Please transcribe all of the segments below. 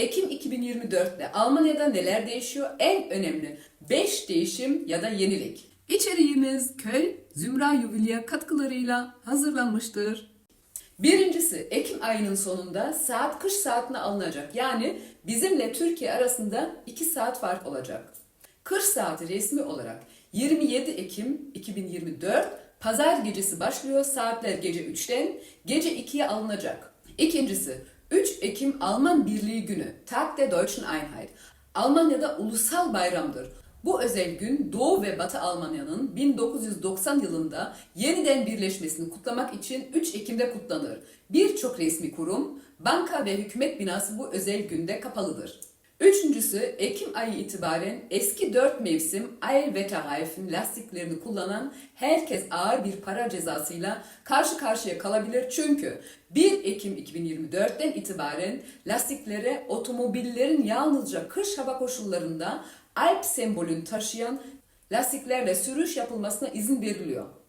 Ekim 2024'te Almanya'da neler değişiyor? En önemli 5 değişim ya da yenilik. İçeriğimiz Köy Zümra Jubilya katkılarıyla hazırlanmıştır. Birincisi Ekim ayının sonunda saat kış saatine alınacak. Yani bizimle Türkiye arasında 2 saat fark olacak. Kış saati resmi olarak 27 Ekim 2024 pazar gecesi başlıyor. Saatler gece 3'ten gece 2'ye alınacak. İkincisi 3 Ekim Alman Birliği Günü Tag der Deutschen Einheit. Almanya'da ulusal bayramdır. Bu özel gün Doğu ve Batı Almanya'nın 1990 yılında yeniden birleşmesini kutlamak için 3 Ekim'de kutlanır. Birçok resmi kurum, banka ve hükümet binası bu özel günde kapalıdır. Üçüncüsü Ekim ayı itibaren eski 4 mevsim Eilwetterreifen lastiklerini kullanan herkes ağır bir para cezasıyla karşı karşıya kalabilir. Çünkü 1 Ekim 2024'ten itibaren lastiklere otomobillerin yalnızca kış hava koşullarında Alp sembolünü taşıyan lastiklerle sürüş yapılmasına izin veriliyor.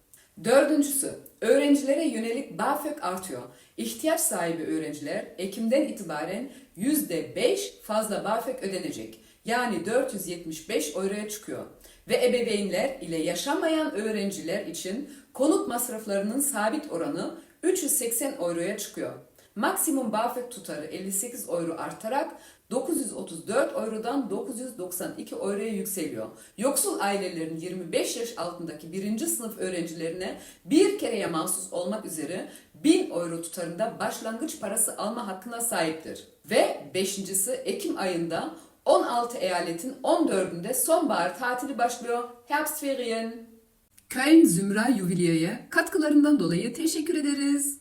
Dördüncüsü, öğrencilere yönelik BAföG artıyor. İhtiyaç sahibi öğrenciler Ekim'den itibaren %5 fazla BAföG ödenecek. Yani 475 euroya çıkıyor. Ve ebeveynler ile yaşamayan öğrenciler için konut masraflarının sabit oranı 380 euroya çıkıyor. Maksimum BAföG tutarı 58 euro artarak 934 eurodan 992 euroya yükseliyor. Yoksul ailelerin 25 yaş altındaki birinci sınıf öğrencilerine bir kereye mahsus olmak üzere 1000 euro tutarında başlangıç parası alma hakkına sahiptir. Ve beşincisi Ekim ayında 16 eyaletin 14'ünde sonbahar tatili başlıyor. Herbstferien. Köln Zümra Jubilya'ya katkılarından dolayı teşekkür ederiz.